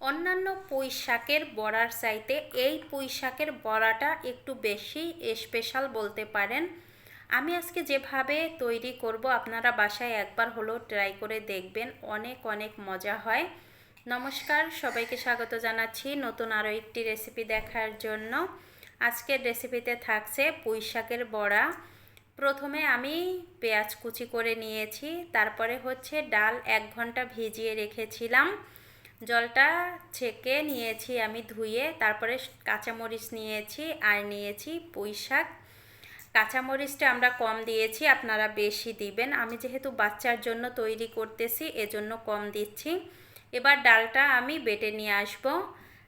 অন্যান্য পুঁই শাকের বড়ার চাইতে এই পুঁই শাকের বড়াটা একটু বেশি স্পেশাল বলতে পারেন। আমি আজকে যেভাবে তৈরি করব, আপনারা বাসায় একবার হলো ট্রাই করে দেখবেন, অনেক অনেক মজা হয়। নমস্কার, সবাইকে স্বাগত জানাচ্ছি নতুন আরও একটি রেসিপি দেখার জন্য। আজকের রেসিপিতে থাকছে পুঁই শাকের বড়া। প্রথমে আমি পেঁয়াজ কুচি করে নিয়েছি, তারপরে হচ্ছে ডাল এক ঘণ্টা ভিজিয়ে রেখেছিলাম। জলটা ছেঁকে নিয়েছি আমি ধুয়ে, তারপরে কাঁচামরিচ নিয়েছি, আর নিয়েছি পুঁই শাক। কাঁচামরিচটা আমরা কম দিয়েছি, আপনারা বেশি দিবেন। আমি যেহেতু বাচ্চার জন্য তৈরি করতেছি, এজন্য কম দিচ্ছি। এবার ডালটা আমি বেটে নিয়ে আসব।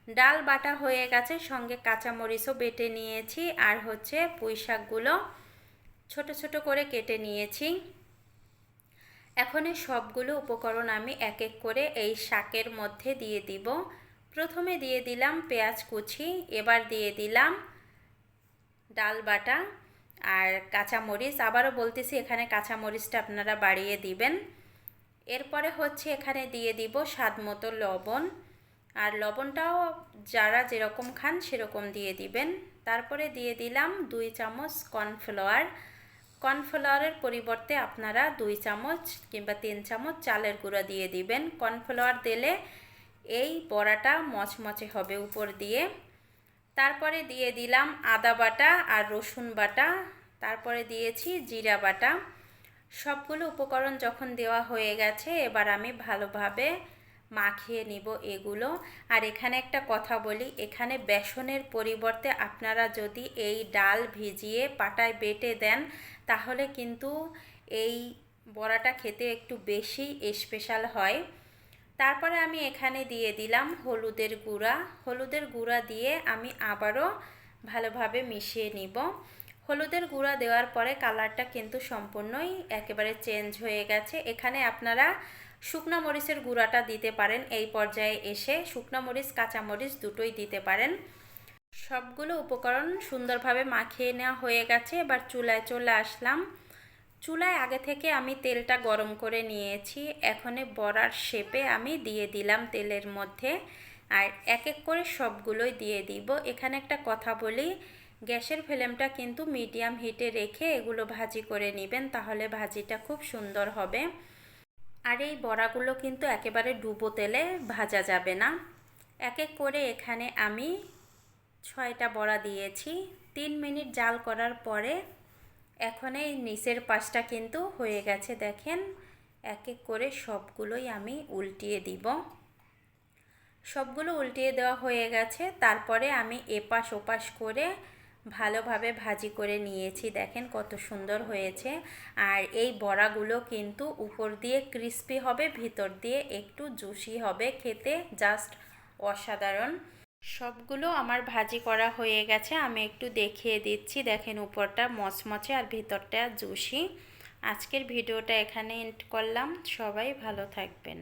ডাল বাটা হয়ে গেছে, সঙ্গে কাঁচামরিচও বেটে নিয়েছি, আর হচ্ছে পুঁই শাকগুলো ছোট ছোট করে কেটে নিয়েছি। এখন এই সবগুলো উপকরণ আমি এক এক করে এই শাকের মধ্যে দিয়ে দিব। প্রথমে দিয়ে দিলাম পেঁয়াজ কুচি, এবার দিয়ে দিলাম ডাল বাটা আর কাঁচামরিচ। আবারও বলতেছি, এখানে কাঁচামরিচটা আপনারা বাড়িয়ে দিবেন। এরপরে হচ্ছে এখানে দিয়ে দিব স্বাদ মতো লবণ। আর লবণটাও যারা যেরকম খান সেরকম দিয়ে দিবেন। তারপরে দিয়ে দিলাম দুই চামচ কর্নফ্লাওয়ার। কর্নফ্লাওয়ারের পরিবর্তে আপনারা দুই চামচ কিংবা তিন চামচ চালের গুঁড়া দিয়ে দিবেন। কর্নফ্লাওয়ার দিলে এই বড়াটা মচমচে হবে উপর দিয়ে। তারপরে দিয়ে দিলাম আদা বাটা আর রসুন বাটা। তারপরে দিয়েছি জিরা বাটা। সবগুলো উপকরণ যখন দেওয়া হয়ে গেছে, এবার আমি ভালোভাবে মাখিয়ে নিব এগুলো। আর এখানে একটা কথা বলি, এখানে বেসনের পরিবর্তে আপনারা যদি এই ডাল ভিজিয়ে পাটায় বেটে দেন, তাহলে কিন্তু এই বড়াটা খেতে একটু বেশি স্পেশাল হয়। তারপরে আমি এখানে দিয়ে দিলাম হলুদের গুঁড়া। হলুদের গুঁড়া দিয়ে আমি আবারও ভালোভাবে মিশিয়ে নিব। হলুদের গুঁড়া দেওয়ার পরে কালারটা কিন্তু সম্পূর্ণই একেবারে চেঞ্জ হয়ে গেছে। এখানে আপনারা শুকনো মরিচের গুঁড়াটা দিতে পারেন। এই পর্যায়ে এসে শুকনো মরিচ, কাঁচা মরিচ দুটোই দিতে পারেন। সবগুলো উপকরণ সুন্দরভাবে মাখিয়ে নেওয়া হয়ে গেছে। এবার চুলায় চলে আসলাম। চুলায় আগে থেকে আমি তেলটা গরম করে নিয়েছি। এখনে বড়ার শেপে আমি দিয়ে দিলাম তেলের মধ্যে। আর এক এক করে সবগুলোই দিয়ে দিব। এখানে একটা কথা বলি, গ্যাসের ফ্লেমটা কিন্তু মিডিয়াম হিটে রেখে এগুলো ভাজি করে নেবেন, তাহলে ভাজিটা খুব সুন্দর হবে। আর এই বড়াগুলো কিন্তু একেবারে ডুবো তেলে ভাজা যাবে না। এক এক করে এখানে আমি ছয়টা বড়া দিয়েছি। তিন মিনিট জাল করার পরে এখন এই নিচের পাশটা কিন্তু হয়ে গেছে দেখেন। এক এক করে সবগুলোই আমি উল্টিয়ে দিব। সবগুলো উল্টিয়ে দেওয়া হয়ে গেছে। তারপরে আমি এপাশ ওপাশ করে ভালোভাবে ভাজি করে নিয়েছি। দেখেন কত সুন্দর হয়েছে। আর এই বড়াগুলো কিন্তু উপর দিয়ে ক্রিস্পি হবে, ভিতর দিয়ে একটু জুসি হবে খেতে জাস্ট অসাধারণ। সবগুলো আমার ভাজি করা হয়ে গেছে, আমি একটু দেখিয়ে দিচ্ছি। দেখেন উপরটা মচমচে আর ভিতরটা জুসি আজকের ভিডিওটা এখানে এন্ড করলাম। সবাই ভালো থাকবেন।